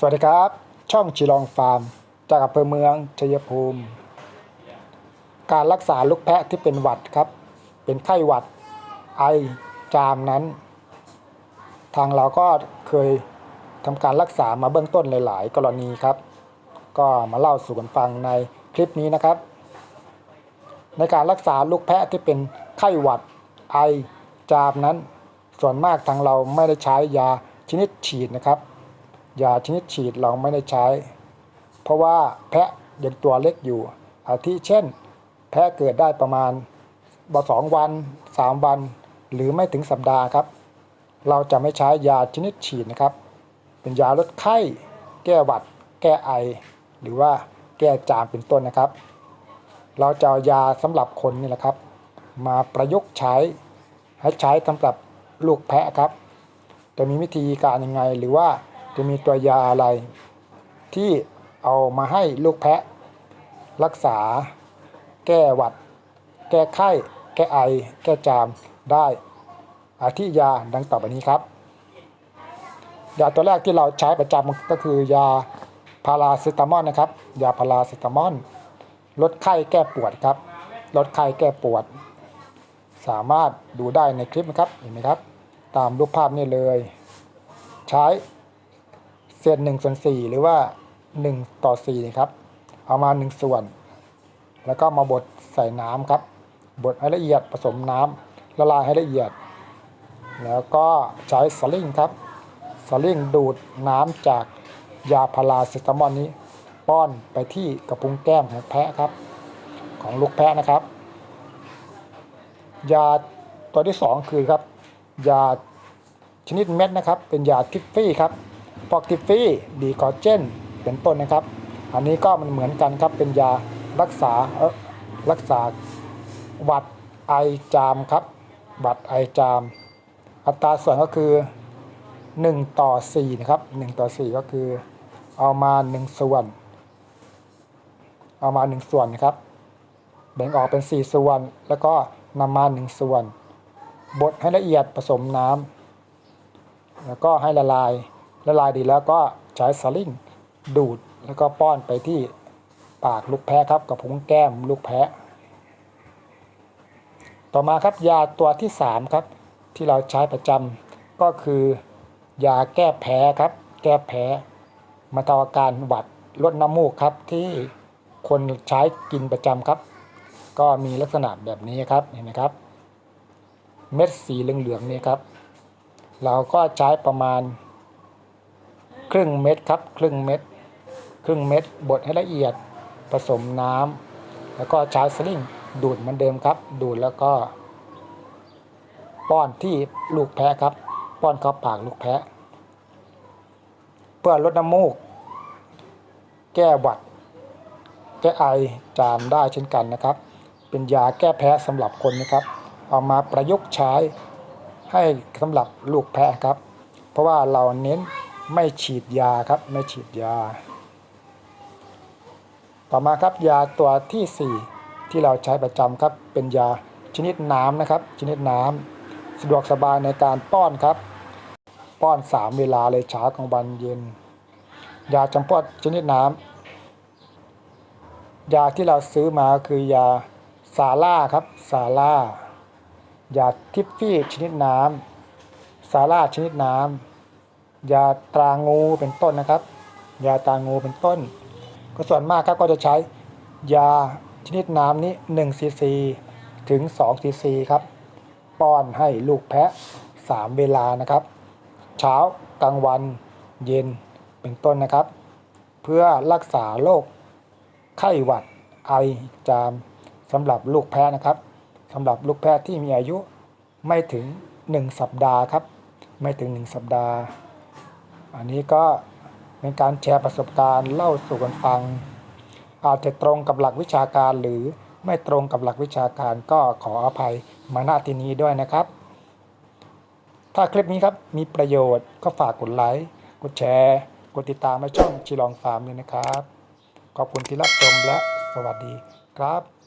สวัสดีครับ ช่องชิลองฟาร์ม จากอำเภอเมืองชัยภูมิ การรักษาลูกแพะที่เป็นหวัดครับ เป็นไข้หวัดไอจามนั้น ทางเราก็เคยทำการรักษามาเบื้องต้นหลาย ๆ กรณีครับ ก็มาเล่าสู่กันฟังในคลิปนี้นะครับ ในการรักษาลูกแพะที่เป็นไข้หวัดไอจามนั้น ส่วนมากทางเราไม่ได้ใช้ยาชนิดฉีดนะครับ ยาชนิดฉีดเราไม่ได้ใช้ เพราะว่าแพะยังตัวเล็กอยู่อาทิเช่น แพะเกิดได้ประมาณบสองวันสามวัน หรือไม่ถึงสัปดาห์ครับ เราจะไม่ใช้ยาชนิดฉีดนะครับ เป็นยาลดไข้ แก้หวัด แก้ไอ หรือว่าแก้จามเป็นต้นนะครับ เราจะเอายาสำหรับคนนี่แหละครับ มาประยุกต์ใช้ให้ใช้สำหรับลูกแพะครับ จะมีวิธีการยังไงหรือว่า จะมีตัวยาอะไร ที่เอามาให้ลูกแพะ รักษา แก้หวัด แก้ไข้ แก้ไอ แก้จามได้อาทิยาดังต่อไปนี้ครับ ยาตัวแรกที่เราใช้ประจำก็คือยาพาราเซตามอลนะครับ ยาพาราเซตามอลลดไข้แก้ปวดครับ ลดไข้แก้ปวด สามารถดูได้ในคลิปนะครับ เห็นไหมครับ ตามรูปภาพนี่เลย ใช้ เศษหนึ่งส่วนสี่หรือว่าหนึ่งต่อสี่นะครับเอามาหนึ่งส่วน แล้วก็มาบดใส่น้ำครับบดให้ละเอียดผสมน้ำละลายให้ละเอียด แล้วก็ใช้สลิงครับสลิงดูดน้ำจากยาพาราเซตามอลนี้ ป้อนไปที่กระพุ้งแก้มของแพะครับ ของลูกแพะนะครับ ยาตัวที่สองคือครับ ยาชนิดเม็ดนะครับ เป็นยาทิฟฟี่ครับ พอกทิฟฟี่ดีคอเจนเป็นต้นนะครับ อันนี้ก็มันเหมือนกันครับเป็นยารักษาเออรักษาหวัดไอจามครับหวัดไอจาม อัตราส่วนก็คือ 1 ต่อ4นะครับ1ต่อ 4 ก็คือเอามา 1 ส่วน เอามา 1 ส่วนนะครับแบ่งออกเป็น 4 ส่วน แล้วก็นำมา 1 ส่วนบดให้ละเอียดผสมน้ำแล้วก็ให้ละลาย ละลายดีแล้วก็ใช้สลิงดูดแล้วก็ป้อนไปที่ปากลูกแพะครับกับพุงแก้มลูกแพะ ต่อมาครับยาตัวที่ 3 ครับ ที่เราใช้ประจำก็คือยาแก้แพ้ครับ แก้แพ้มาทาอาการหวัดลดน้ำมูกครับที่คนใช้กินประจำครับ ก็มีลักษณะแบบนี้ครับเห็นไหมครับ เม็ดสีเหลืองๆนี่ครับ เราก็ใช้ประมาณ ครึ่งเม็ดครับครึ่งเม็ดครึ่งเม็ดบดให้ละเอียดผสมน้ำแล้วก็ใช้สลิงดูดเหมือนเดิมครับ ดูดแล้วก็ ป้อนที่ลูกแพะครับ ป้อนเข้าปากลูกแพะ เพื่อลดน้ำมูก แก้หวัด แก้ไอจามได้เช่นกันนะครับ เป็นยาแก้แพ้สำหรับคนนะครับ เอามาประยุกต์ใช้ให้สำหรับลูกแพะครับ เพราะว่าเราเน้น ไม่ฉีดยาครับไม่ฉีดยา ต่อมาครับยาตัวทีสี่ 4 ที่เราใช้ประจำครับเป็นยาชนิดน้ำนะครับ ชนิดน้ำสะดวกสบายในการป้อนครับ ป้อน 3 เวลาเลยเช้ากลางวันเย็น ยาจำพวกชนิดน้ำยาที่เราซื้อมาคือยาซาร่าครับซาร่ายาทิฟฟี่ชนิดน้ำซาร่าชนิดน้ำ ยาตรางูเป็นต้นนะครับ ยาตรางูเป็นต้น ก็ส่วนมากครับก็จะใช้ยาชนิดน้ำนี้1ซีซีถึง2ซีซีครับ ป้อนให้ลูกแพะ 3 เวลานะครับ เช้ากลางวันเย็นเป็นต้นนะครับ เพื่อรักษาโรคไข้หวัดไอจามสำหรับลูกแพะนะครับสำหรับลูกแพะที่มีอายุไม่ถึง 1 สัปดาห์ครับ ไม่ถึง 1 สัปดาห์ อันนี้ก็เป็นการแชร์ประสบการณ์เล่าสู่กันฟัง อาจจะตรงกับหลักวิชาการหรือไม่ตรงกับหลักวิชาการก็ขออภัยมาณที่นี้ด้วยนะครับ ถ้าคลิปนี้ครับมีประโยชน์ก็ฝากกดไลค์กดแชร์กดติดตามให้ช่องชิลองฟาร์มเลยนะครับ ขอบคุณที่รับชมและสวัสดีครับ